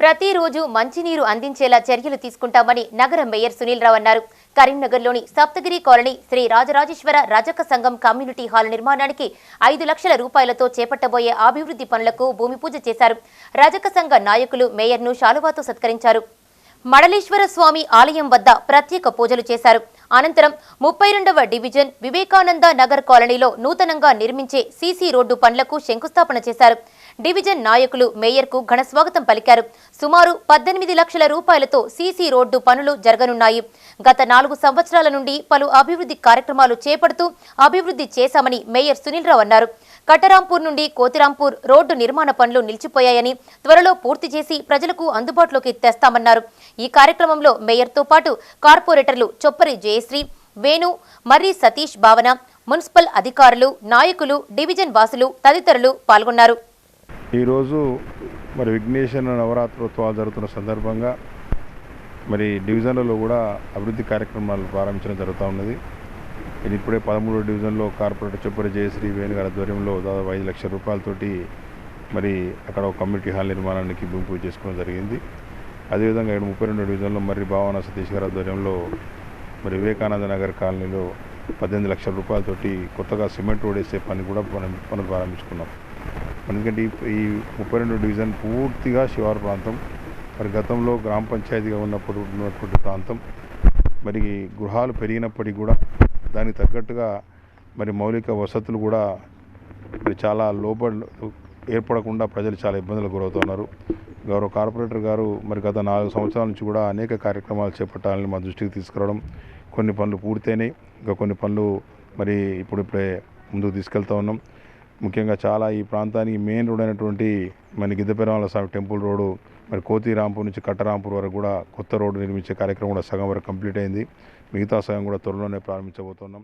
ప్రతిరోజు మంచినీరు అందించేలా చర్యలు తీసుకుంటామని నగర మేయర్ సునీల్ రావు అన్నారు. కరీంనగర్లోని సప్తగిరి కాలనీ శ్రీ రాజరాజేశ్వర రజక సంఘం కమ్యూనిటీ హాల్ నిర్మాణానికి ఐదు లక్షల రూపాయలతో చేపట్టబోయే అభివృద్ధి పనులకు భూమి పూజ చేశారు. రజక సంఘ నాయకులు మేయర్ను శాలువాతో సత్కరించారు. మడలేశ్వర స్వామి ఆలయం వద్ద ప్రత్యేక పూజలు చేశారు. అనంతరం ముప్పై రెండవ డివిజన్ వివేకానంద నగర్ కాలనీలో నూతనంగా నిర్మించే సీసీ రోడ్డు పనులకు శంకుస్థాపన చేశారు. డివిజన్ నాయకులు మేయర్కు ఘనస్వాగతం పలికారు. సుమారు పద్దెనిమిది లక్షల రూపాయలతో సీసీ రోడ్డు పనులు జరగనున్నాయి. గత నాలుగు సంవత్సరాల నుండి పలు అభివృద్ధి కార్యక్రమాలు చేపడుతూ అభివృద్ధి చేశామని మేయర్ సునీల్ రావు అన్నారు. కటరాంపూర్ నుండి కోతిరాంపూర్ రోడ్డు నిర్మాణ పనులు నిలిచిపోయాయని త్వరలో పూర్తి చేసి ప్రజలకు అందుబాటులోకి తెస్తామన్నారు. ఈ కార్యక్రమంలో మేయర్తో పాటు కార్పొరేటర్లు చొప్పరి జయశ్రీ వేణు మర్రి సతీష్ భావన మున్సిపల్ అధికారులు నాయకులు డివిజన్ వాసులు తదితరులు పాల్గొన్నారు. ఈరోజు మరి విఘ్నేశ్వర నవరాత్రోత్సవాలు జరుగుతున్న సందర్భంగా మరి డివిజన్లలో కూడా అభివృద్ధి కార్యక్రమాలు ప్రారంభించడం జరుగుతూ ఉన్నది. ఇది ఇప్పుడే పదమూడో డివిజన్లో కార్పొరేటర్ చొప్పరి జయశ్రీ వేణు గారి ఆధ్వర్యంలో దాదాపు ఐదు లక్షల రూపాయలతోటి మరి అక్కడ ఒక కమ్యూనిటీ హాల్ నిర్మాణానికి భూమి పూజ చేసుకోవడం జరిగింది. అదేవిధంగా ఇక్కడ ముప్పై రెండో డివిజన్లో మరి భావన సతీష్ గారి ఆధ్వర్యంలో మరి వివేకానంద నగర్ కాలనీలో పద్దెనిమిది లక్షల రూపాయలతోటి కొత్తగా సిమెంట్ రోడ్ వేసే పని కూడా మనం ప్రారంభించుకున్నాం. ఎందుకంటే ఈ ఈ ముప్పై రెండు డివిజన్ పూర్తిగా శివారు ప్రాంతం. మరి గతంలో గ్రామ పంచాయతీగా ఉన్నప్పుడు ఉన్నటువంటి ప్రాంతం. మరి గృహాలు పెరిగినప్పటికీ కూడా దానికి తగ్గట్టుగా మరి మౌలిక వసతులు కూడా మరి చాలా లోపల ఏర్పడకుండా ప్రజలు చాలా ఇబ్బందులకు గురవుతున్నారు. గౌరవ కార్పొరేటర్ గారు మరి గత నాలుగు సంవత్సరాల నుంచి కూడా అనేక కార్యక్రమాలు చేపట్టాలని మా దృష్టికి తీసుకురావడం కొన్ని పనులు పూర్తయినాయి. ఇంకా కొన్ని పనులు మరి ఇప్పుడు ఇప్పుడే ముందుకు తీసుకెళ్తా ఉన్నాం. ముఖ్యంగా చాలా ఈ ప్రాంతానికి మెయిన్ రోడ్ అయినటువంటి మన గిద్దపెరమాల స్వామి టెంపుల్ రోడ్డు మరి కోతిరాంపూర్ నుంచి కట్టరాంపూర్ వరకు కూడా కొత్త రోడ్డు నిర్మించే కార్యక్రమం కూడా సగం వరకు కంప్లీట్ అయింది. మిగతా సగం కూడా త్వరలోనే ప్రారంభించబోతున్నాం.